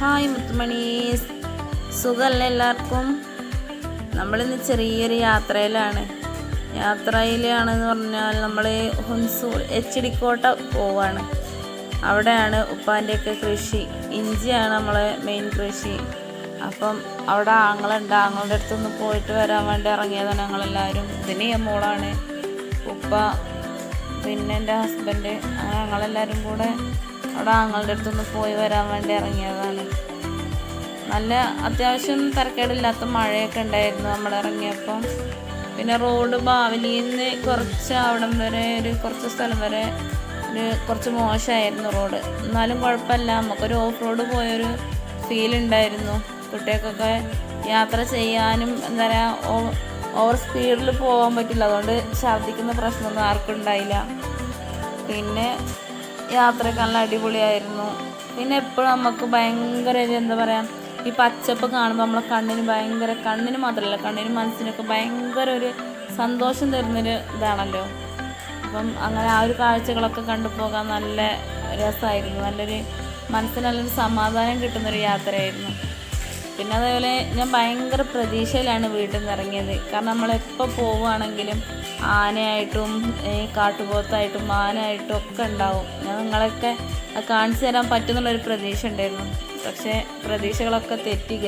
Hi മുത്തുമണീസ് സുഖമല്ല എല്ലാവർക്കും? നമ്മളിന്ന് ചെറിയൊരു യാത്രയിലാണ്. യാത്രയിലാണെന്ന് പറഞ്ഞാൽ നമ്മൾ ഹുൻസൂർ എച്ച് ഡി കോട്ട പോവാണ്. അവിടെയാണ് ഉപ്പാന്റെയൊക്കെ കൃഷി. ഇഞ്ചിയാണ് നമ്മളെ മെയിൻ കൃഷി. അപ്പം അവിടെ ആങ്ങളുണ്ട്. ആങ്ങളുടെ അടുത്തൊന്ന് പോയിട്ട് വരാൻ വേണ്ടി ഇറങ്ങിയതാണ് ഞങ്ങളെല്ലാവരും. ഇതിന് മോളാണ്. ഉപ്പ പിന്നെ എന്റെ ഹസ്ബൻഡ് അങ്ങനെ ഞങ്ങളെല്ലാവരും കൂടെ അവിടെ ആങ്ങളുടെ അടുത്തൊന്ന് പോയി വരാൻ വേണ്ടി ഇറങ്ങിയതാണ്. നല്ല അത്യാവശ്യം തരക്കേടില്ലാത്ത മഴയൊക്കെ ഉണ്ടായിരുന്നു നമ്മൾ ഇറങ്ങിയപ്പം. പിന്നെ റോഡ് ബാവലിയിൽ നിന്ന് കുറച്ച് അവിടം വരെ ഒരു കുറച്ച് സ്ഥലം വരെ ഒരു കുറച്ച് മോശമായിരുന്നു റോഡ്. എന്നാലും കുഴപ്പമില്ല നമുക്കൊരു ഓഫ് റോഡ് പോയൊരു ഫീൽ ഉണ്ടായിരുന്നു. കുട്ടികൾക്കൊക്കെ യാത്ര ചെയ്യാനും എന്താ പറയുക ഓവർ സ്പീഡിൽ പോകാൻ പറ്റില്ല. അതുകൊണ്ട് ഛർദ്ദിക്കുന്ന പ്രശ്നമൊന്നും ആർക്കും ഉണ്ടായില്ല. പിന്നെ യാത്രയൊക്കെ നല്ല അടിപൊളിയായിരുന്നു. പിന്നെ എപ്പോഴും നമുക്ക് ഭയങ്കര എന്താ പറയുക ഈ പച്ചപ്പ് കാണുമ്പോൾ നമ്മളെ കണ്ണിന് ഭയങ്കര കണ്ണിന് മാത്രമല്ല കണ്ണിന് മനസ്സിനൊക്കെ ഭയങ്കര ഒരു സന്തോഷം തരുന്നൊരു ഇതാണല്ലോ. അപ്പം അങ്ങനെ ആ ഒരു കാഴ്ചകളൊക്കെ കണ്ടു പോകാൻ നല്ല രസമായിരുന്നു നല്ലൊരു മനസ്സിന് നല്ലൊരു സമാധാനം കിട്ടുന്നൊരു യാത്രയായിരുന്നു. പിന്നെ അതേപോലെ ഞാൻ ഭയങ്കര പ്രതീക്ഷയിലാണ് വീട്ടിൽ നിന്ന് ഇറങ്ങിയത്. കാരണം നമ്മളെപ്പോൾ പോവുകയാണെങ്കിലും ആനയായിട്ടും ഈ കാട്ടുപോത്തായിട്ടും ആനയായിട്ടും ഒക്കെ ഉണ്ടാവും. ഞാൻ നിങ്ങളൊക്കെ കാണിച്ചു തരാൻ പറ്റുന്നുള്ളൊരു പ്രതീക്ഷ ഉണ്ടായിരുന്നു. പക്ഷേ പ്രതീക്ഷകളൊക്കെ തെറ്റി